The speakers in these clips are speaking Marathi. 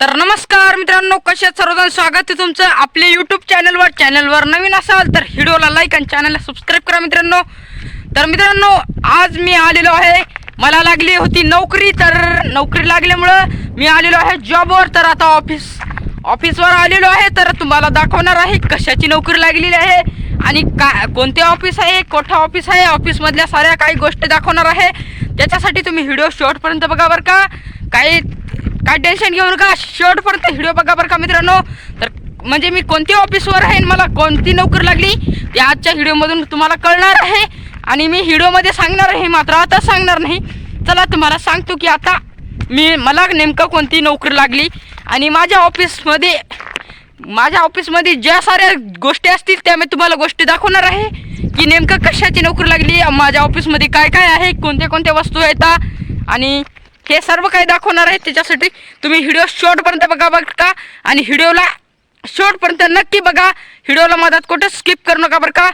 तर नमस्कार मित्रांनो कसे सर्वजण? स्वागत आहे तुमचं आपल्या यूट्यूब चॅनलवर चॅनलवर नवीन असाल तर व्हिडिओला लाईक आणि चॅनलला सबस्क्राईब करा मित्रांनो. तर मित्रांनो आज मी आलेलो आहे. मला लागली होती नोकरी तर नोकरी लागल्यामुळं मी आलेलो आहे जॉबवर तर आता ऑफिस ऑफिसवर आलेलो आहे. तर तुम्हाला दाखवणार आहे कशाची नोकरी लागलेली आहे आणि का कोणते ऑफिस आहे कोठा ऑफिस आहे. ऑफिसमधल्या साऱ्या काही गोष्टी दाखवणार आहे. त्याच्यासाठी तुम्ही व्हिडिओ शेवटपर्यंत बघा बरं का. काही काय टेन्शन घेऊ नका. शेवटपर्यंत व्हिडिओ बघा बरं का मित्रांनो. तर म्हणजे मी कोणत्या ऑफिसवर आहे आणि मला कोणती नोकरी लागली ते आजच्या व्हिडिओमधून तुम्हाला कळणार आहे. आणि मी व्हिडिओमध्ये सांगणार आहे मात्र आता सांगणार नाही. चला तुम्हाला सांगतो की आता मी मला नेमकं कोणती नोकरी लागली. आणि माझ्या ऑफिसमध्ये माझ्या ऑफिसमध्ये ज्या साऱ्या गोष्टी असतील त्या मी तुम्हाला गोष्टी दाखवणार आहे. की नेमकं कशाची नोकरी लागली माझ्या ऑफिसमध्ये काय काय आहे कोणत्या कोणत्या वस्तू येतात आणि हे सर्व काही दाखवणार आहे. त्याच्यासाठी तुम्ही व्हिडिओ शॉर्टपर्यंत बघा बरं का आणि व्हिडिओला शॉर्टपर्यंत नक्की बघा. व्हिडिओला मदत कुठे? स्किप करू नका बरं का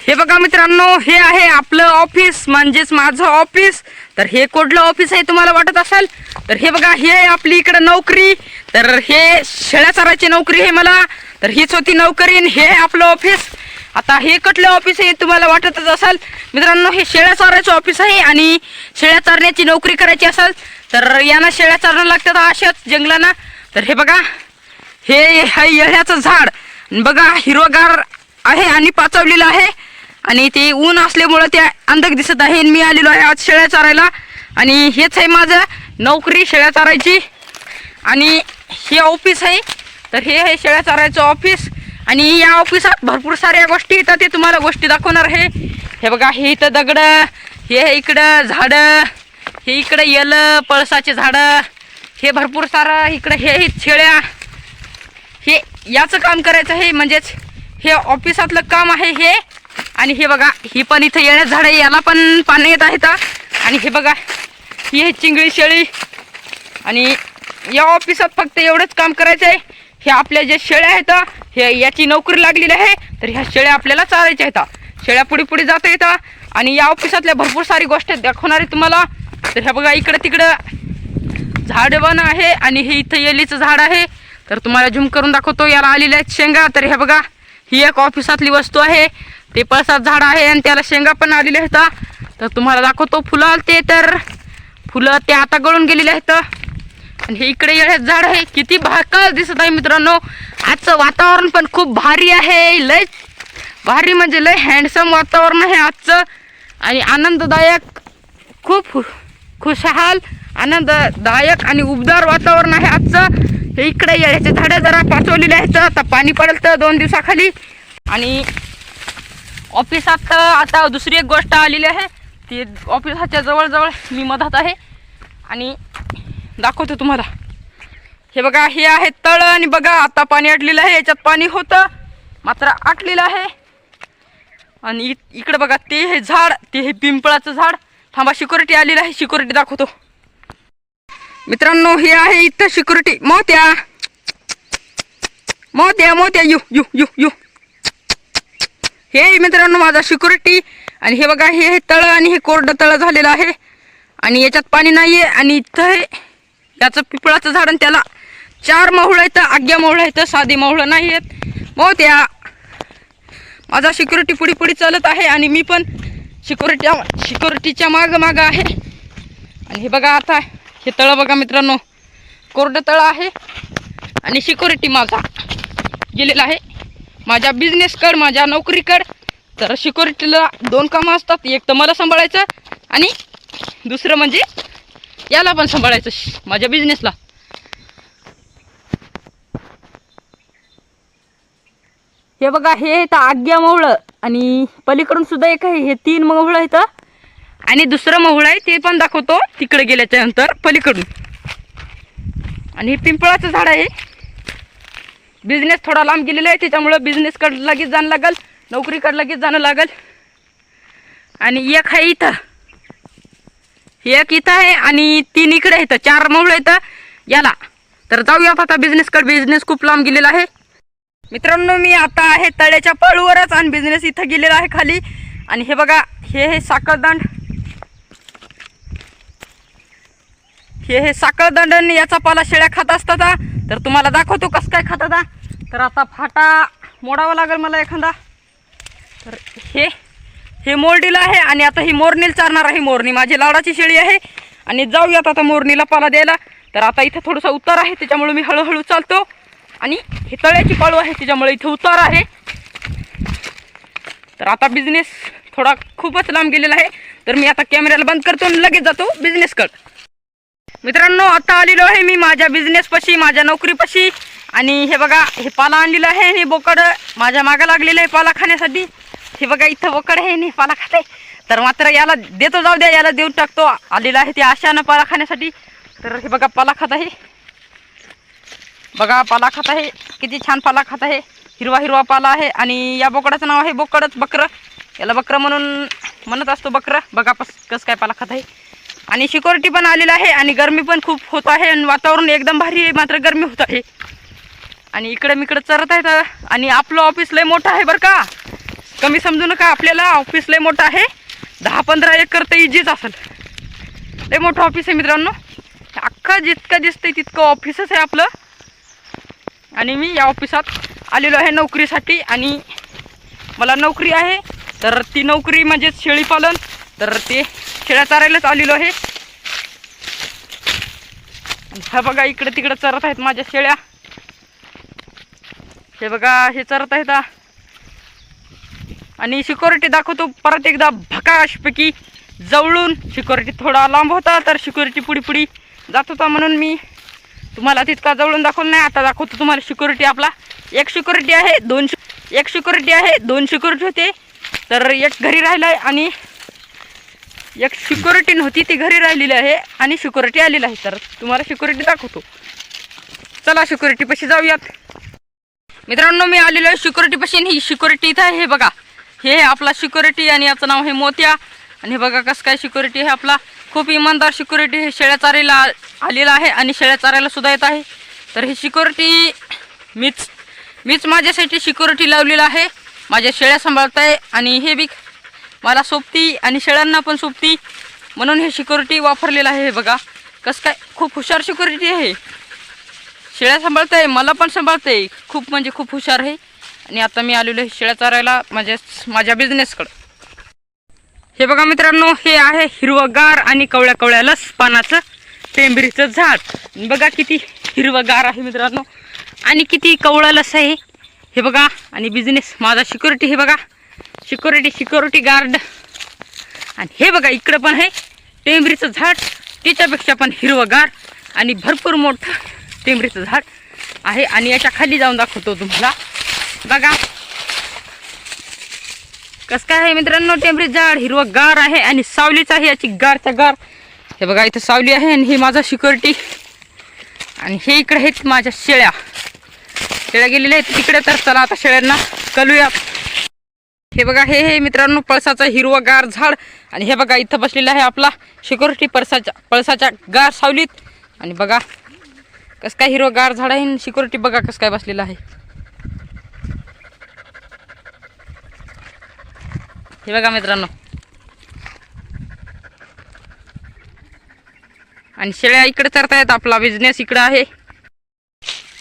हे बघा मित्रांनो हे आहे आपलं ऑफिस म्हणजेच माझं ऑफिस तर हे कुठलं ऑफिस आहे तुम्हाला वाटत असेल? तर हे बघा हे आहे आपली इकडं नोकरी. तर हे शेळ्या चारायची नोकरी आहे मला. तर हीच होती नोकरी आणि हे आहे आपलं ऑफिस आता हे कुठलं ऑफिस आहे तुम्हाला वाटतच असाल? मित्रांनो हे शेळ्या चारायचं ऑफिस आहे आणि शेळ्या चारण्याची नोकरी करायची असेल तर यांना शेळ्या चारणं लागतात अशाच जंगलांना. तर हे बघा हे आहे येळ्याचं झाड. बघा हिरवगार आहे आणि पाचवलेलं आहे. आणि ते ऊन असल्यामुळं ते अंधक दिसत आहे आणि मी आलेलो आहे आज शेळ्या चारायला. आणि हेच आहे माझं नोकरी शेळ्या चारायची. आणि हे ऑफिस आहे. तर हे आहे शेळ्या चारायचं ऑफिस आणि या ऑफिसात भरपूर साऱ्या गोष्टी येतात ते तुम्हाला गोष्टी दाखवणार आहे. हे बघा हे इथं दगड हे इकडं झाडं हे इकडं येलं पळसाचे झाडं हे भरपूर सारं इकडं हे शेळ्या. हे याचं काम करायचं आहे म्हणजेच हे ऑफिसातलं काम आहे हे. आणि हे बघा ही पण इथं येण्यात झाडं याला पण पानं येत आहेत आणि हे बघा ही हे चिंगळी शेळी. आणि या ऑफिसात फक्त एवढंच काम करायचं आहे हे आपल्या जे शेळ्या आहेत हे याची नोकरी लागलेली आहे तर ह्या शेळ्या आपल्याला चालायच्या आहेत. शेळ्या पुढे पुढे जाता येतं आणि या ऑफिसातल्या भरपूर सारी गोष्टी दाखवणार आहे तुम्हाला. तर ह्या बघा इकडं तिकडं झाड पण आहे आणि हे इथं येलीचं झाड आहे. तर तुम्हाला झुम करून दाखवतो याला आलेल्या आहेत शेंगा. तर हे बघा ही एक ऑफिसातली वस्तू आहे. ते पळसात झाड आहे आणि त्याला शेंगा पण आलेल्या आहेत. तर तुम्हाला दाखवतो फुलं आलते तर. फुलं ते आता गळून गेलेले आहेत. आणि हे इकडे येण्यात झाड आहे. किती भाकळ दिसत आहे मित्रांनो. आजचं वातावरण पण खूप भारी आहे. लय भारी म्हणजे लय हँडसम वातावरण आहे आजचं. आणि आनंददायक खूप खुशहाल आनंददायक आणि उबदार वातावरण आहे आजचं. हे इकडे याचे झाडं जरा पाचवलेले आहेत. आता पाणी पडेल तर दोन दिवसाखाली. आणि ऑफिसात आता दुसरी एक गोष्ट आलेली आहे. ती ऑफिसाच्या जवळजवळ मी मधात आहे. आणि दाखवतो तुम्हाला. हे बघा हे आहे तळ आणि बघा आता पाणी आटलेलं आहे याच्यात पाणी होतं. मात्र आटलेलं आहे. आणि इ- बघा ते हे झाड ते हे पिंपळाचं झाड. थांबा सिक्युरिटी आलेलं आहे सिक्युरिटी दाखवतो. मित्रांनो हे आहे इथं सिक्युरिटी. मोत्या. मोत्या मोत्या यू यू यू यू. हे मित्रांनो माझा सिक्युरिटी. आणि हे बघा हे हे तळ आणि हे कोरडं तळ झालेलं आहे. आणि याच्यात पाणी नाही आहे आणि इथं हे याचं पिपळाचं झाड आणि त्याला चार माहुळ आहेत आग्या माहुळ आहेत साधी माहुळं नाही आहेत. या माझा सिक्युरिटी पुढे पुढे चालत आहे आणि मी पण सिक्युरिटी सिक्युरिटीच्या मागं मागं आहे. आणि हे बघा आता हे तळं बघा मित्रांनो. कोरडं तळं आहे. आणि सिक्युरिटी माझा गेलेला आहे. माझ्या बिझनेसकड माझ्या नोकरीकड तर सिक्युरिटीला दोन कामं असतात. एक तर मला सांभाळायचं आणि दुसरं म्हणजे याला पण सांभाळायचं. माझ्या बिझनेसला हे बघा हे तर आज्ञा मवळं. आणि पलीकडून सुद्धा एक आहे हे तीन मवळं आहेत आणि दुसरं महुळ आहे ते पण दाखवतो तिकडे गेल्याच्यानंतर पलीकडून. आणि हे पिंपळाचं झाड आहे. बिझनेस थोडा लांब गेलेला आहे त्याच्यामुळं बिझनेसकडे लगेच जाणं लागल नोकरीकडे लगेच जाणं लागेल. आणि एक आहे इथं. एक इथं आहे आणि तीन इकडे आहेत. चार मौळ आहेत याला. तर जाऊयात आता बिझनेसकडे बिझनेस खूप लांब गेलेला आहे. मित्रांनो मी आता आहे तळ्याच्या पळूवरच आणि बिझनेस इथं गेलेला आहे खाली. आणि हे बघा हे हे साखरदंड. हे हे साखरदंड याचा पाला शेळ्या खात असतात तर तुम्हाला दाखवतो कसं काय खातात तर आता फाटा मोडावा लागेल मला एखादा. तर हे हे मोरडीला आहे आणि आता ही मोरणीला चारणार आहे मोरणी. माझी लाडाची शेळी आहे आणि जाऊयात आता मोरणीला पाला द्यायला. तर आता इथं थोडंसं उतार आहे त्याच्यामुळे मी हळूहळू चालतो. आणि हे तळ्याची पाळू आहे त्याच्यामुळे इथं उतार आहे. तर आता बिझनेस थोडा खूपच लांब गेलेला आहे. तर मी आता कॅमेऱ्याला बंद करतो आणि लगेच जातो बिझनेसकडं मित्रांनो आता आलेलो आहे मी माझ्या बिझनेसपाशी माझ्या नोकरीपाशी आणि हे बघा हे पाला आणलेलं आहे आणि बोकड माझ्या मागं लागलेलं आहे पाला खाण्यासाठी. हे बघा इथं बोकड आहे नाही पाला खात. आहे तर मात्र याला देतो जाऊ द्या याला देऊन टाकतो. आलेला आहे ते आशानं पाला खाण्यासाठी. तर हे बघा पाला खात आहे. बघा पाला खात आहे. किती छान पाला खात आहे. हिरवा हिरवा पाला आहे. आणि या बोकडाचं नाव आहे बोकडच बकरं. याला बकरं म्हणून म्हणत असतो बकरं. बघा पस कसं काय पाला खात आहे. आणि सिक्युरिटी पण आलेला आहे. आणि गरमी पण खूप होत आहे. आणि वातावरण एकदम भारी आहे. मात्र गरमी होत आहे. आणि इकडं मिकडं चरत आहेत. आणि आपलं ऑफिस लय मोठं आहे बरं का. कमी समजू नका आपल्याला ऑफिस लय मोठं आहे. दहा पंधरा एकर तर इजीच असेल. लय मोठं ऑफिस आहे मित्रांनो. अख्खं जितकं दिसतंय तितकं ऑफिसच आहे आपलं. आणि मी या ऑफिसात आलेलो आहे नोकरीसाठी आणि मला नोकरी आहे. तर ती नोकरी म्हणजेच शेळीपालन तर ते शेळ्या चारायलाच आलेलो आहे. हा बघा इकडं तिकडं चरत आहेत माझ्या शेळ्या. हे बघा हे चरत आहेत. आणि सिक्युरिटी दाखवतो. परत एकदा भकाशपैकी जवळून सिक्युरिटी थोडा लांब होता तर सिक्युरिटी पुढी पुढी जात होता म्हणून मी तुम्हाला तितका जवळून दाखवलं नाही. आता दाखवतो तुम्हाला सिक्युरिटी आपला. एक सिक्युरिटी आहे दोन एक सिक्युरिटी आहे दोन सिक्युरिटी होते. तर एक घरी राहिलं आहे आणि एक सिक्युरिटी नव्हती ती घरी राहिलेली आहे आणि सिक्युरिटी आलेली आहे. तर तुम्हाला सिक्युरिटी दाखवतो. चला सिक्युरिटीपाशी जाऊयात. मित्रांनो मी आलेलो आहे सिक्युरिटी पाशी आणि ही सिक्युरिटी इथं आहे हे बघा. हे आपला सिक्युरिटी आणि याचं नाव हे मोत्या. आणि हे बघा कसं काय सिक्युरिटी हे आपला. खूप इमानदार सिक्युरिटी हे शेळ्या चारायला आलेला आहे आणि शेळ्या चारायला सुद्धा येत आहे. तर ही सिक्युरिटी मीच मीच माझ्यासाठी सिक्युरिटी लावलेला आहे. माझ्या शेळ्या सांभाळत आहे आणि हे बी मला सोबती आणि शेळ्यांना पण सोबती. म्हणून हे सिक्युरिटी वापरलेलं आहे हे बघा. कसं काय खूप हुशार सिक्युरिटी आहे. शेळ्या सांभाळत आहे मला पण सांभाळते खूप म्हणजे खूप हुशार आहे. आणि आता मी आलेलो आहे शेळ्या चारायला माझ्या माझ्या बिझनेसकडं हे बघा मित्रांनो हे आहे हिरवगार आणि कवळ्या कवळ्यालाच लस पानाचं टेंबरीचं झाड. बघा किती हिरवगार आहे मित्रांनो. आणि किती कवळं लस आहे हे. बघा आणि बिझनेस माझा सिक्युरिटी हे बघा. सिक्युरिटी सिक्युरिटी गार्ड आणि हे बघा इकडं पण आहे टेंबरीचं झाड. त्याच्यापेक्षा पण हिरवगार आणि भरपूर मोठं टेंबरीचं झाड आहे. आणि याच्या खाली जाऊन दाखवतो तुम्हाला. बघा. कसं काय आहे मित्रांनो टेंबरी झाड हिरवं गार आहे आणि सावलीच आहे याची गारचा गार. हे बघा इथं सावली आहे आणि हे माझा सिक्युरिटी आणि हे इकडे आहेत माझ्या शेळ्या. शेळ्या गेलेल्या आहेत तिकडे तर चला आता शेळ्यांना कलूया हे बघा हे हे मित्रांनो पळसाचं हिरवं गार झाड. आणि हे बघा इथं बसलेला आहे आपला सिक्युरिटी पळसाच्या पळसाच्या गार सावलीत. आणि बघा कसं काय हिरवं गार झाड आहे सिक्युरिटी बघा कसं काय बसलेलं आहे. हे बघा मित्रांनो. आणि शेळ्या इकडे चरतायत आपला बिझनेस इकडं आहे.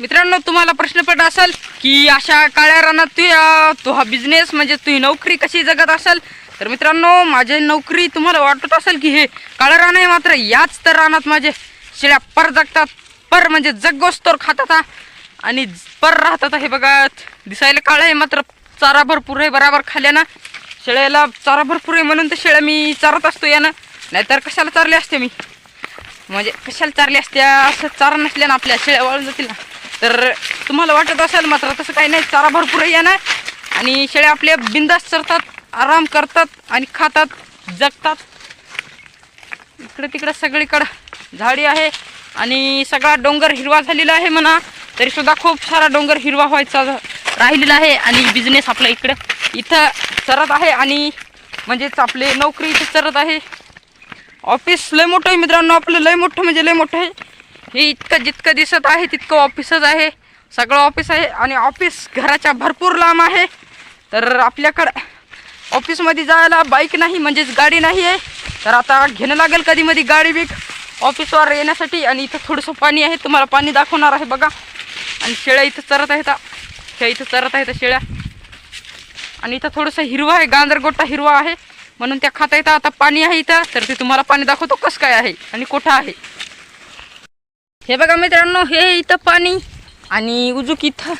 मित्रांनो तुम्हाला प्रश्न पडला असेल की अशा काळ्या रानात तू या- तो हा बिझनेस म्हणजे तुझी नोकरी कशी जगत असेल? तर मित्रांनो माझी नोकरी तुम्हाला वाटत असेल की हे काळं रान आहे मात्र याच तर रानात माझे शेळ्या पर जगतात. पर म्हणजे जगोस्तोर खातात हा. आणि पर राहतात हे बघा दिसायला काळं आहे मात्र चारा भरपूर आहे बराबर खाल्यानं. शेळ्याला चारा भरपूर आहे म्हणून तर शेळ्या मी चारत असतो यानं. नाहीतर कशाला चारले असते मी? म्हणजे कशाला चारले असत्या असं चारा नसल्या ना आपल्या शेळ्या वाळून जातील ना. तर तुम्हाला वाटत असेल मात्र तसं काही नाही चारा भरपूर आहे ना आणि शेळ्या आपल्या बिंदास चरतात आराम करतात आणि खातात जगतात. इकडं तिकडं सगळीकडं झाडी आहे आणि सगळा डोंगर हिरवा झालेला आहे म्हणा तरीसुद्धा खूप सारा डोंगर हिरवा व्हायचा राहिलेला आहे आणि बिझनेस आपला इकडं. इथं चरत आहे आणि म्हणजेच आपले नोकरी इथं चरत आहे. ऑफिस लय मोठं आहे मित्रांनो आपलं लय मोठं म्हणजे लय मोठं आहे. हे इतकं जितकं दिसत आहे तितकं ऑफिसच आहे. सगळं ऑफिस आहे आणि ऑफिस घराच्या भरपूर लांब आहे. तर आपल्याकडं ऑफिसमध्ये जायला बाईक नाही म्हणजेच गाडी नाही आहे. तर आता घेणं लागेल कधी मध्ये गाडी बीक ऑफिसवर येण्यासाठी आणि इथं थोडंसं पाणी आहे. तुम्हाला पाणी दाखवणार आहे बघा. आणि शेळ्या इथं चरत आहेत. शेळ्या इथं चरत आहेत शेळ्या. आणि इथं थोडंसं हिरवं आहे गांजरगोटा हिरवा आहे. म्हणून त्या खाता येतं आता पाणी आहे इथं. तर ते तुम्हाला पाणी दाखवतो कसं काय आहे आणि कुठं आहे. हे बघा मित्रांनो हे इथं पाणी आणि उजूक इथं.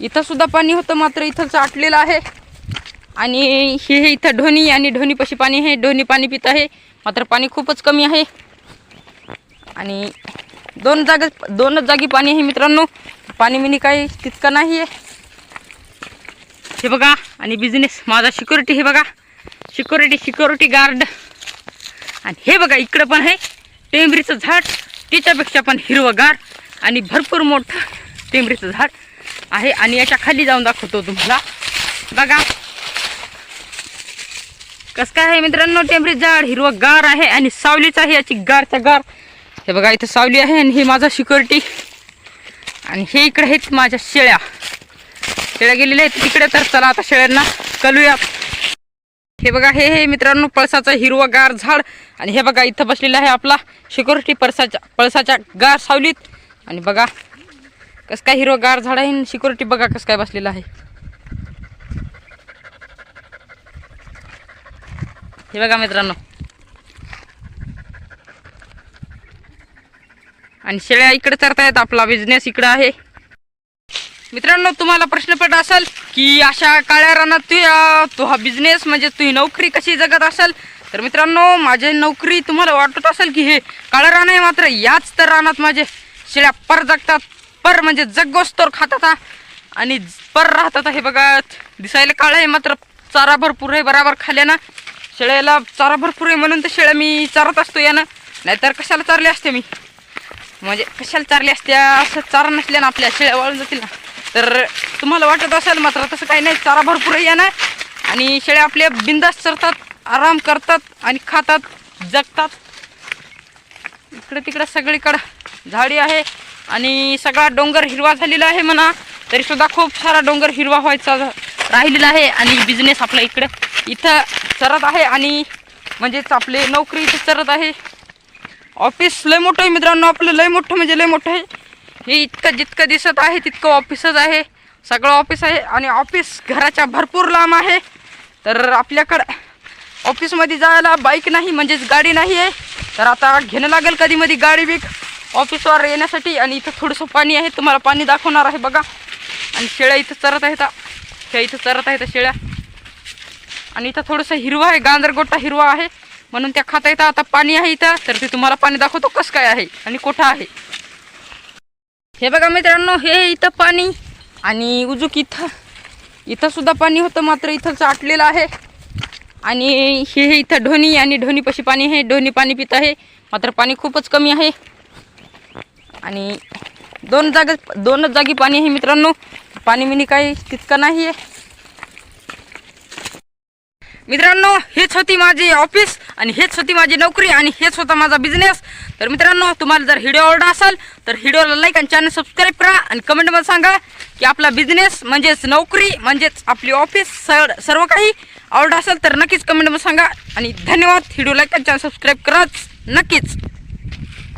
इथं सुद्धा पाणी होतं मात्र इथंच आटलेलं आहे. आणि हे हे इथं ढोणी आणि ढोणीपाशी पाणी आहे. ढोणी पाणी पित आहे. मात्र पाणी खूपच कमी आहे. आणि दोन जागा दोनच जागी पाणी आहे मित्रांनो. पाणी मिनी काही तितकं नाही आहे हे बघा आणि बिझनेस माझा सिक्युरिटी हे बघा. सिक्युरिटी सिक्युरिटी गार्ड आणि हे बघा इकडं पण आहे टेंबरीचं झाड. तिच्यापेक्षा पण हिरवंगार आणि भरपूर मोठं टेंबरीचं झाड आहे. आणि याच्या खाली जाऊन दाखवतो तुम्हाला. बघा. कसं काय आहे मित्रांनो टेंबरी झाड हिरवं गार आहे आणि सावलीच आहे याची गारचा गार. हे बघा इथं सावली आहे आणि हे माझा सिक्युरिटी आणि हे इकडे आहेत माझ्या शेळ्या. शेळ्या गेलेल्या आहेत. तिकडे तर चला आता शेळ्यांना कलूयात हे बघा हे हे मित्रांनो पळसाचं हिरवगार झाड. आणि हे बघा इथं बसलेलं आहे आपला सिक्युरिटी पळसाच्या पळसाच्या गार सावलीत. आणि बघा कसं काय हिरवगार झाड आहे सिक्युरिटी बघा कसं काय बसलेलं आहे. हे बघा मित्रांनो. आणि शेळ्या इकडे चरतायत आपला बिझनेस इकडं आहे. मित्रांनो तुम्हाला प्रश्न पडला असेल की अशा काळ्या रानात तू म्हणजे तू हा बिझनेस म्हणजे तुझी नोकरी कशी जगत असेल? तर मित्रांनो माझी नोकरी तुम्हाला वाटत असेल की हे काळं रान आहे मात्र याच तर रानात माझे शेळ्या पर जगतात. पर म्हणजे जगोस्तोर खातात हा. आणि पर राहतात हे बघा दिसायला काळं आहे मात्र चारा भरपूर आहे बराबर खाल्यानं. शेळ्याला चारा भरपूर आहे म्हणून तर शेळ्या मी चारत असतो यानं. नाहीतर कशाला चारले असते मी? म्हणजे कशाला चारले असते? असं चारा नसल्या ना आपल्या शेळ्या वाळून जातील ना. तर तुम्हाला वाटत असेल मात्र तसं काही नाही चारा भरपूर आहे. ना आणि शेळ्या आपल्या बिंदास चरतात आराम करतात आणि खातात जगतात. इकडं तिकडं सगळीकडं झाडी आहे आणि सगळा डोंगर हिरवा झालेला आहे म्हणा तरीसुद्धा खूप सारा डोंगर हिरवा व्हायचा राहिलेला आहे आणि बिझनेस आपला इकडं इथं चरत आहे आणि म्हणजेच आपले नोकरी इथं चरत आहे. ऑफिस लय मोठं आहे मित्रांनो आपलं लय मोठं म्हणजे लय मोठं आहे. हे इतकं जितकं दिसत आहे तितकं ऑफिसच आहे. सगळं ऑफिस आहे आणि ऑफिस घराच्या भरपूर लांब आहे. तर आपल्याकडं ऑफिसमध्ये जायला बाईक नाही म्हणजेच गाडी नाही आहे. तर आता घेणं लागेल कधी मध्ये गाडी बीक ऑफिसवर येण्यासाठी आणि इथं थोडंसं पाणी आहे तुम्हाला पाणी दाखवणार आहे बघा. आणि शेळ्या इथं चरत आहेत. त्या इथं चरत आहेत शेळ्या. आणि इथं थोडंसं हिरवं आहे गांजरगोटा हिरवा आहे. म्हणून त्या खाता येतं आता पाणी आहे इथं. तर ते तुम्हाला पाणी दाखवतो कसं काय आहे आणि कुठं आहे. हे बघा मित्रांनो हे इथं पाणी आणि उजूक इथं. इथं सुद्धा पाणी होतं मात्र इथं चाटलेलं आहे. आणि हे इथं ढोणी आणि ढोणीपाशी पाणी आहे. ढोणी पाणी पित आहे मात्र पाणी खूपच कमी आहे. आणि दोन जागा दोनच जागी पाणी आहे मित्रांनो. पाणी मिनी काही तितकं नाही आहे मित्रांनो हेच होती माझी ऑफिस आणि हेच होती माझी नोकरी आणि हेच होता माझा बिझनेस तर मित्रांनो तुम्हाला जर व्हिडिओ आवडला असेल तर व्हिडिओला लाईक आणि चॅनल सबस्क्राईब करा आणि कमेंटमध्ये सांगा की आपला बिझनेस म्हणजेच नोकरी म्हणजेच आपली ऑफिस सर सर्व काही आवडलं असेल तर नक्कीच कमेंटमध्ये सांगा. आणि धन्यवाद. व्हिडिओ लाईक आणि चॅनल सबस्क्राईब कराच नक्कीच.